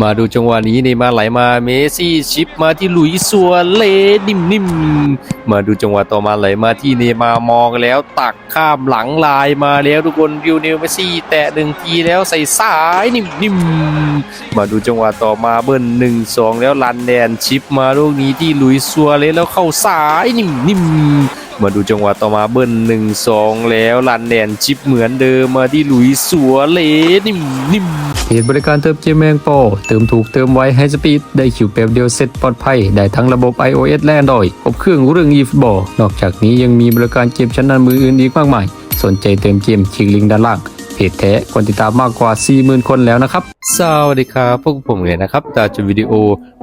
มาดูจังหวะนี้นี่มาไหลมาเมซี่ชิปมาที่หลุยสัวเลนิ่มนิ่มๆมาดูจังหวะต่อมาไหลมาที่เนมามองแล้วตักข้ามหลังลายมาแล้วทุกคนริวเนลเมซี่แตะหนึ่งทีแล้วใส่สายนิ่มนิ่มๆมาดูจังหวะต่อมาเบิ้ลหนึ่งสองแล้วลันแดนชิปมาลูกนี้ที่หลุยสัวเลแล้วเข้าสายนิ่มนิ่มๆมาดูจังหวะต่อมาเบิ้ลหนึ่งสองแล้วลันแดนชิปเหมือนเดิมมาที่หลุยส์สัวเลนิ่มนิ่ม เพจบริการเติมเกมแมงโปเติมถูกเติมไวให้สปีดได้คิวแป๊บเดียวเสร็จปลอดภัย ได้ทั้งระบบ iOS และ Android ครบเครื่องเรื่อง eFootball นอกจากนี้ยังมีบริการเกมชั้นนำมืออื่นอีกมากมาย สนใจเติมเกมคลิกลิงก์ด้านล่าง เพจแท้คนติดตามมากกว่า 40,000 คนแล้วนะครับ สวัสดีครับพวกผมเลยนะครับตาจุวิดีโอ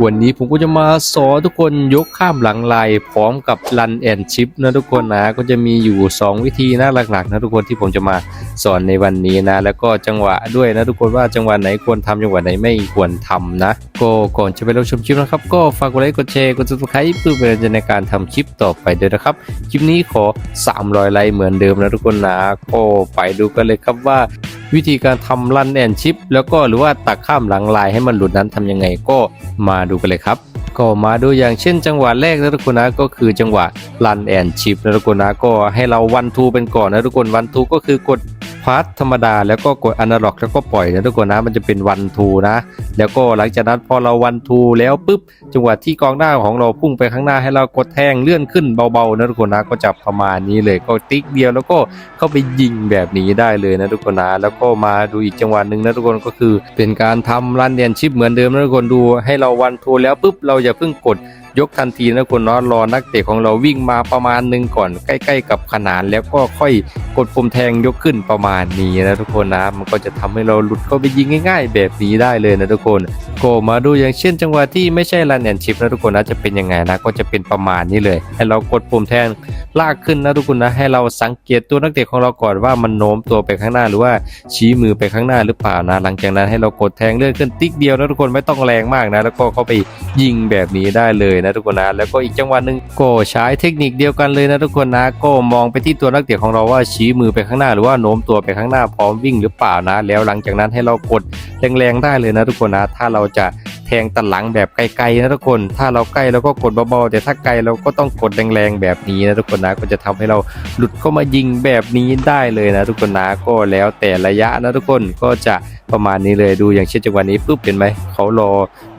วันนี้ผมก็จะมาสอนทุกคนยกข้ามหลังลายพร้อมกับรันแอนชิปนะทุกคนนะก็จะมีอยู่ 2 วิธีนะหลักๆนะทุกคนที่ผมจะมาสอนในวันนี้นะ แล้วก็จังหวะด้วยนะทุกคนว่าจังหวะไหนควรทำจังหวะไหนไม่ควรทำนะก็ก่อนจะไปรับชมคลิปนะครับ ก็ฝากกดไลค์กดแชร์กด subscribe เพื่อเป็นกำลังใจในการทำคลิปต่อไปด้วยนะครับคลิปนี้ขอ 300 ไลค์เหมือนเดิมนะทุกคนนะก็ไปดูกันเลยครับว่าวิธีการทำรันแอนชิปแล้วก็หรือว่าตักข้ามหลังลายให้มันหลุดนั้นทำยังไงก็มาดูกันเลยครับ ก็มาดูอย่างเช่น จังหวะแรกนะทุกคนนะก็คือจังหวะรันแอนชิปนะทุกคนนะก็ให้เราวันทูเป็นก่อนนะทุกคนวันทูก็คือกด พาร์ทธรรมดาแล้วก็กดอนาล็อกแล้วก็ปล่อยนะทุกคนนะมันจะเป็นวันทูนะ แล้วก็หลังจากนั้นพอเราวันทูแล้วปุ๊บจังหวะที่กองหน้าของเราพุ่งไปข้างหน้าให้เรากดแทงเลื่อนขึ้นเบาๆนะทุกคนนะก็จะประมาณนี้เลยก็ติ๊กเดียวแล้วก็เข้าไปยิงแบบนี้ได้เลยนะทุกคนนะแล้วก็มาดูอีกจังหวะหนึ่งนะทุกคนก็คือ เป็นการทำรันเดียนชิปเหมือนเดิมนะทุกคนดูให้เราวันทูแล้วปุ๊บเราอย่าเพิ่งกดยกทันทีนะทุกคนเนาะรอนักเตะของเราวิ่งมาประมาณหนึ่งก่อนใกล้ ๆ กับขนานแล้วก็ค่อย กดปุ่มแทงยกขึ้นประมาณนี้นะทุกคนนะมันก็จะทำให้เราหลุดเข้าไปยิงง่าย ๆ แบบนี้ได้เลยนะทุกคนก็มาดูอย่างเช่น จังหวะที่ไม่ใช่รันแอนชิปนะทุกคนนะจะเป็นยังไงนะก็จะเป็นประมาณนี้เลย ให้เรากดปุ่มแทงลากขึ้นนะทุกคนนะให้เราสังเกตตัวนักเตะของเราก่อนว่ามันโน้มตัวไปข้างหน้าหรือว่าชี้มือไปข้างหน้าหรือเปล่านะหลังจากนั้นให้เรากดแทงเลื่อนขึ้นติ๊กเดียวนะทุกคนไม่ต้องแรงมากนะ แล้วก็เข้าไปยิงแบบนี้ได้เลยนะทุกคนนะแล้วก็อีกจังหวะหนึ่งก็ใช้เทคนิคเดียวกันเลยนะทุกคนนะก็มองไปที่ตัวนักเตะของเราว่าชีมือไปข้างหน้าหรือว่าโน้มตัวไปข้างหน้าพร้อมวิ่งหรือเปล่านะ แล้วหลังจากนั้นให้เรากดแรงๆได้เลยนะทุกคนนะถ้าเราจะแทงตัดหลังแบบไกลๆนะทุกคน ถ้าเราใกล้เราก็กดเบาๆแต่ถ้าไกลเราก็ต้องกดแรงๆแบบนี้นะทุกคนนะก็จะทำให้เราหลุดเข้ามายิงแบบนี้ได้เลยนะทุกคนนะก็แล้วแต่ระยะนะทุกคนก็จะประมาณนี้เลยดูอย่างเช่นจังหวะนี้ปุ๊บเห็นไหมเขารอ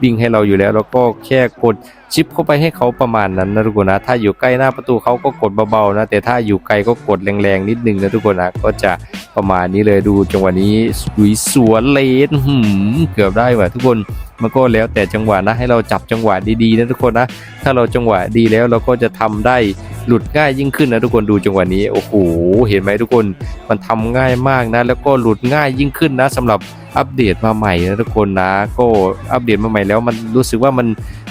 วิ่งให้เราอยู่แล้วแล้วก็แค่กด ชิปเข้าไปให้เขาประมาณนั้นนะทุกคนนะ ถ้าอยู่ใกล้หน้าประตูเขาก็กดเบาๆนะ แต่ถ้าอยู่ไกลก็กดแรงๆนิดนึงนะทุกคนนะ ก็จะประมาณนี้เลยดูจังหวะนี้สุยสวนเลนหืมเกือบได้ว่ะทุกคนมันก็แล้วแต่จังหวะนะให้เราจับจังหวะดีๆนะทุกคนนะ ถ้าเราจังหวะดีแล้วเราก็จะทำได้ หลุดง่ายยิ่งขึ้นนะทุกคนดูจังหวะนี้โอ้โหเห็นไหมทุกคนมันทำง่ายมากนะ แล้วก็หลุดง่ายยิ่งขึ้นนะสำหรับอัปเดตมาใหม่นะทุกคนนะก็อัปเดตมาใหม่แล้วมันรู้สึกว่ามัน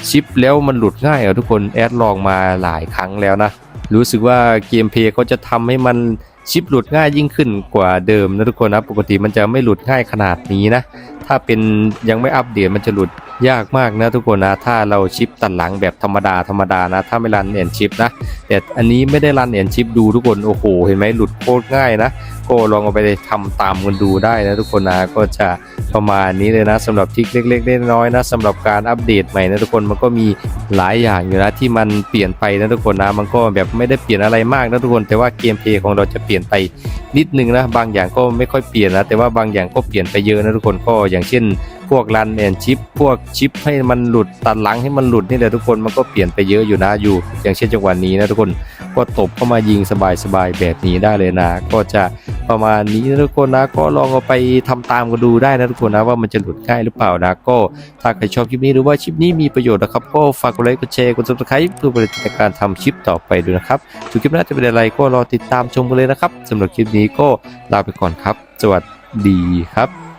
ชิปแล้วมันหลุดง่ายอะทุกคนแอดลองมาหลายครั้งแล้วนะรู้สึกว่าเกมเพลย์เขาจะทำให้มัน ชิปหลุดง่ายยิ่งขึ้นกว่าเดิมนะทุกคนนะปกติมันจะไม่หลุดง่ายขนาดนี้นะ ถ้าเป็นยังไม่อัปเดตมันจะหลุดยากมากนะทุกคนนะ ถ้าเราชิปตัดหลังแบบธรรมดาธรรมดานะ ถ้าไม่รันเอ็นชิปนะ แต่อันนี้ไม่ได้รันเอ็นชิปดูทุกคน โอ้โห เห็นไหมหลุดโคตรง่ายนะ ก็ลองเอาไปทำตามกันดูได้นะทุกคนนะก็จะประมาณนี้เลยนะสำหรับทิกเล็กๆน้อยๆนะสำหรับการอัปเดตใหม่นะทุกคนมันก็มีหลายอย่างอยู่นะที่มันเปลี่ยนไปนะทุกคนนะมันก็แบบไม่ได้เปลี่ยนอะไรมากนะทุกคน แต่ว่าเกมเพลย์ของเราจะเปลี่ยนไปนิดนึงนะบางอย่างก็ไม่ค่อยเปลี่ยนนะแต่ว่าบางอย่างก็เปลี่ยนไปเยอะนะทุกคนก็อย่างเช่นพวกรันแอนชิป พวกชิปให้มันหลุดตัดหลังให้มันหลุดนี่แหละทุกคนมันก็เปลี่ยนไปเยอะอยู่นะอยู่ อย่างเช่นจังหวะนี้นะทุกคนก็ตบเข้ามายิงสบายๆแบบนี้ได้เลยนะ ก็จะประมาณนี้นะทุกคนนะ ก็ลองเอาไปทำตามกันดูได้นะทุกคนนะว่ามันจะหลุดง่ายหรือเปล่านะ ก็ถ้าใครชอบคลิปนี้หรือว่าคลิปนี้มีประโยชน์นะครับ ก็ฝากกดไลค์กดแชร์กด subscribe เพื่อเป็นในการทำคลิปต่อไปด้วยนะครับถึงคลิปหน้าจะเป็นอะไรก็รอติดตามชมกันเลยนะครับสำหรับคลิปนี้ก็ลาไปก่อนครับ สวัสดีครับ